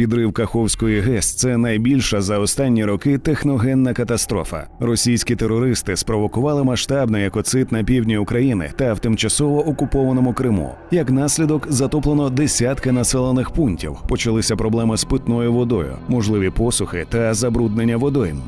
Підрив Каховської ГЕС це найбільша за останні роки техногенна катастрофа. Російські терористи спровокували масштабний екоцид на півдні України та в тимчасово окупованому Криму. Як наслідок затоплено десятки населених пунктів. Почалися проблеми з питною водою, можливі посухи та забруднення водойм.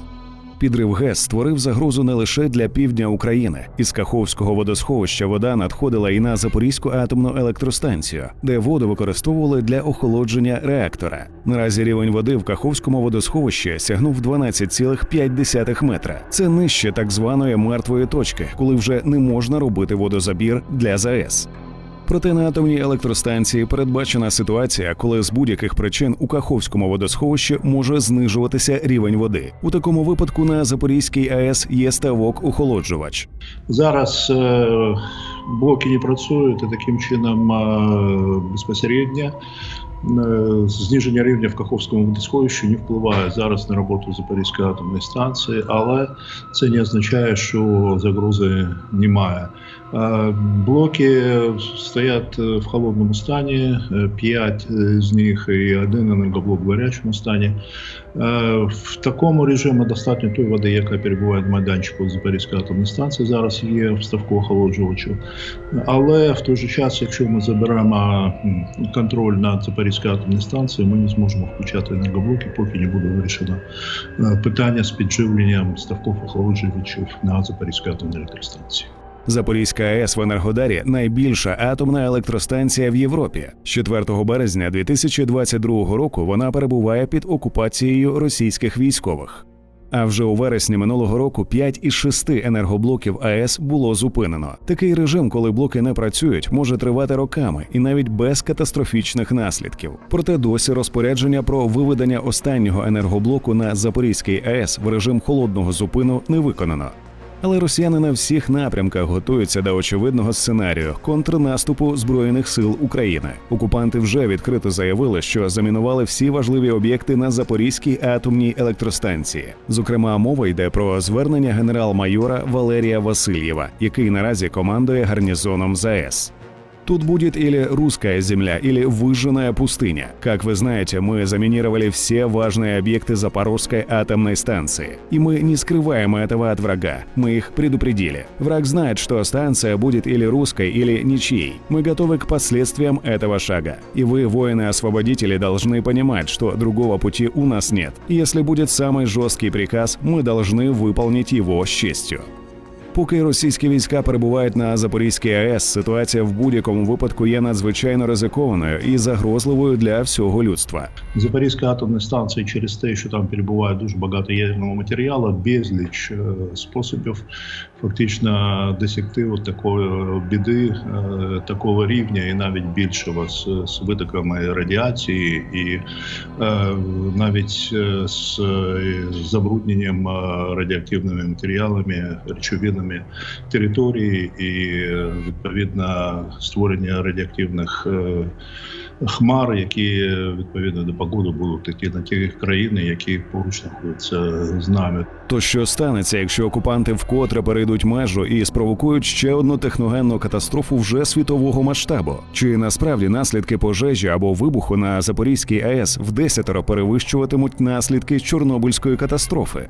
Підрив ГЕС створив загрозу не лише для півдня України. Із Каховського водосховища вода надходила і на Запорізьку атомну електростанцію, де воду використовували для охолодження реактора. Наразі рівень води в Каховському водосховищі сягнув 12,5 метра. Це нижче так званої мертвої точки, коли вже не можна робити водозабір для ЗАЕС. Проте на атомній електростанції передбачена ситуація, коли з будь-яких причин у Каховському водосховищі може знижуватися рівень води. У такому випадку на Запорізькій АЕС є ставок охолоджувач. Зараз е, блоки не працюють і таким чином е, безпосередньо е, зниження рівня в Каховському водосховищі не впливає зараз на роботу Запорізької атомної станції, але це не означає, що загрози немає. Е, Блоки стоять в холодному стані, е, п'ять з них і один енергоблок в гарячому стані. Е, В такому режимі достатньо тої води, яка перебуває на майданчику Запорізької атомної станції, зараз є в ставку охолоджувачу. Але в той же час, якщо ми заберемо контроль над Запорізькою атомною станцією, ми не зможемо включати енергоблоки, поки не буде вирішено е, питання з підживленням ставків охолоджувачів на Запорізькій атомній електростанції. Запорізька АЕС в Енергодарі найбільша атомна електростанція в Європі. З 4 березня 2022 року вона перебуває під окупацією російських військових. А вже у вересні минулого року 5 із 6 енергоблоків АЕС було зупинено. Такий режим, коли блоки не працюють, може тривати роками і навіть без катастрофічних наслідків. Проте досі розпорядження про виведення останнього енергоблоку на Запорізький АЕС в режим холодного зупину не виконано. Але росіяни на всіх напрямках готуються до очевидного сценарію контрнаступу збройних сил України. Окупанти вже відкрито заявили, що замінували всі важливі об'єкти на Запорізькій атомній електростанції. Зокрема, мова йде про звернення генерал-майора Валерія Васильєва, який наразі командує гарнізоном ЗАЕС. Тут будет или русская земля, или выжженная пустыня. Как вы знаете, мы заминировали все важные объекты Запорожской атомной станции. И мы не скрываем этого от врага. Мы их предупредили. Враг знает, что станция будет или русской, или ничьей. Мы готовы к последствиям этого шага. И вы, воины-освободители, должны понимать, что другого пути у нас нет. Если будет самый жесткий приказ, мы должны выполнить его с честью. Поки російські війська перебувають на Запорізькій АЕС, ситуація в будь-якому випадку є надзвичайно ризикованою і загрозливою для всього людства. Запорізька атомна станція через те, що там перебуває дуже багато ядерного матеріалу, безліч е, способів фактично досягти от такої біди, е, такого рівня і навіть більшого з, з витоками радіації і е, навіть е, з е, забрудненням е, радіоактивними матеріалами, речовинами території і відповідно створення радіоактивних. е, хмар, які відповідно до погоди будуть такі на ті країни, які поруч знаходяться з нами. То що станеться, якщо окупанти вкотре перейдуть межу і спровокують ще одну техногенну катастрофу вже світового масштабу? Чи насправді наслідки пожежі або вибуху на Запорізькій АЕС в десятеро перевищуватимуть наслідки Чорнобильської катастрофи?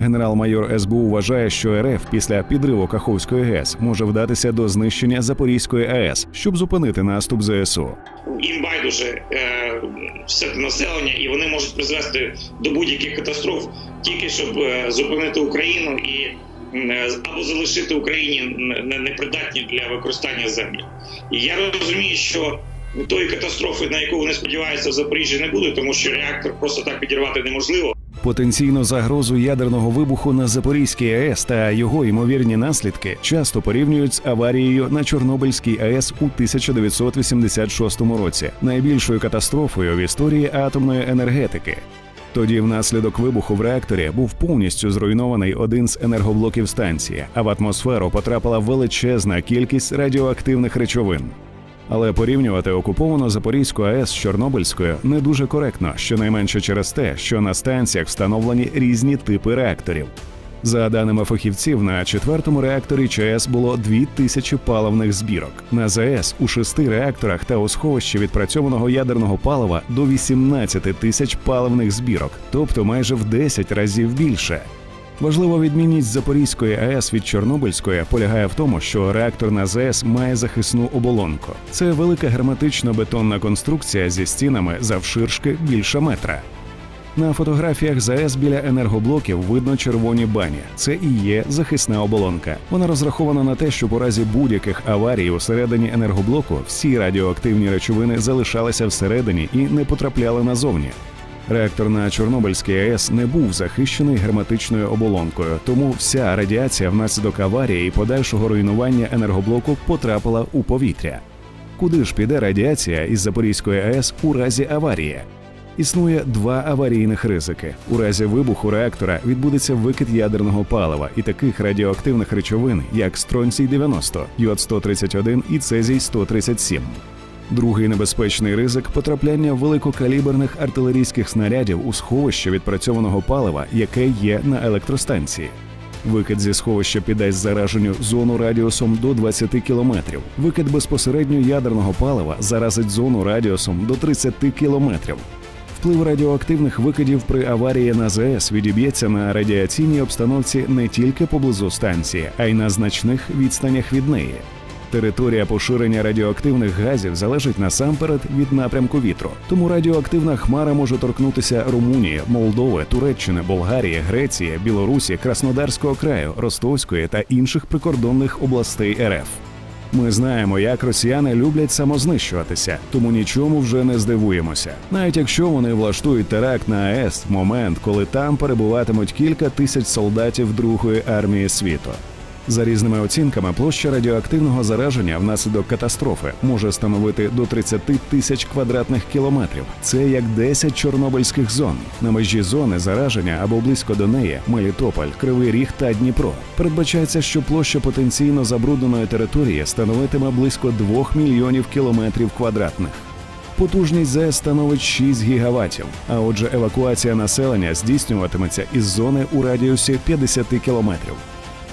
Генерал-майор СБУ вважає, що РФ після підриву Каховської ГЕС може вдатися до знищення Запорізької АЕС, щоб зупинити наступ ЗСУ. їм байдуже е, все населення, і вони можуть призвести до будь-яких катастроф тільки щоб е, зупинити Україну і е, або залишити Україні непридатні для використання землі. Я розумію, що тої катастрофи, на яку вони сподіваються в Запоріжжі, не буде, тому що реактор просто так підірвати неможливо. Потенційну загрозу ядерного вибуху на Запорізькій АЕС та його ймовірні наслідки часто порівнюють з аварією на Чорнобильській АЕС у 1986 році, найбільшою катастрофою в історії атомної енергетики. Тоді, внаслідок вибуху в реакторі, був повністю зруйнований один з енергоблоків станції, а в атмосферу потрапила величезна кількість радіоактивних речовин. Але порівнювати окуповану Запорізьку АЕС з Чорнобильською не дуже коректно, щонайменше через те, що на станціях встановлені різні типи реакторів. За даними фахівців, на четвертому реакторі ЧАЕС було 2000 паливних збірок. На ЗАЕС у шести реакторах та у сховищі відпрацьованого ядерного палива до 18 тисяч паливних збірок, тобто майже в 10 разів більше. Важлива відмінність Запорізької АЕС від Чорнобильської полягає в тому, що реактор на ЗАЕС має захисну оболонку. Це велика герметично бетонна конструкція зі стінами завширшки більше метра. На фотографіях ЗАЕС біля енергоблоків видно червоні бані. Це і є захисна оболонка. Вона розрахована на те, щоб у разі будь-яких аварій усередині енергоблоку всі радіоактивні речовини залишалися всередині і не потрапляли назовні. Реактор на Чорнобильській АЕС не був захищений герметичною оболонкою, тому вся радіація внаслідок аварії і подальшого руйнування енергоблоку потрапила у повітря. Куди ж піде радіація із Запорізької АЕС у разі аварії? Існує два аварійних ризики. У разі вибуху реактора відбудеться викид ядерного палива і таких радіоактивних речовин, як стронцій 90, йод 131 і цезій 137. Другий небезпечний ризик потрапляння великокаліберних артилерійських снарядів у сховище відпрацьованого палива, яке є на електростанції. Викид зі сховища піддасть зараженню зону радіусом до 20 кілометрів. Викид безпосередньо ядерного палива заразить зону радіусом до 30 кілометрів. Вплив радіоактивних викидів при аварії на ЗАЕС відіб'ється на радіаційній обстановці не тільки поблизу станції, а й на значних відстанях від неї. Територія поширення радіоактивних газів залежить насамперед від напрямку вітру. Тому радіоактивна хмара може торкнутися Румунії, Молдови, Туреччини, Болгарії, Греції, Білорусі, Краснодарського краю, Ростовської та інших прикордонних областей РФ. Ми знаємо, як росіяни люблять самознищуватися, тому нічому вже не здивуємося. Навіть якщо вони влаштують теракт на АЕС в момент, коли там перебуватимуть кілька тисяч солдатів Другої армії світу. За різними оцінками, площа радіоактивного зараження внаслідок катастрофи може становити до 30 тисяч квадратних кілометрів. Це як 10 чорнобильських зон. На межі зони зараження або близько до неї Мелітополь, Кривий Ріг та Дніпро. Передбачається, що площа потенційно забрудненої території становитиме близько 2 мільйонів кілометрів квадратних. Потужність ЗАЕС становить 6 гігаватів. А отже, евакуація населення здійснюватиметься із зони у радіусі 50 кілометрів.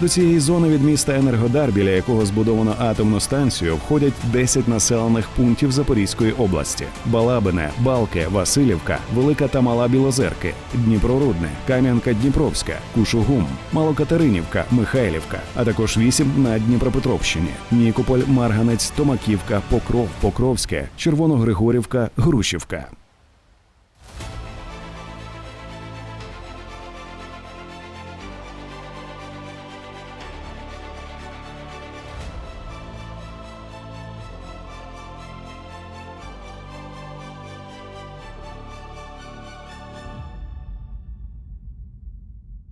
До цієї зони від міста Енергодар, біля якого збудовано атомну станцію, входять 10 населених пунктів Запорізької області: Балабине, Балки, Васильівка, Велика та Мала Білозерки, Дніпрорудне, Кам'янка Дніпровська, Кушугум, Малокатеринівка, Михайлівка, а також 8 на Дніпропетровщині: Нікополь, Марганець, Томаківка, Покров, Покровське, Червоногригорівка, Грушівка.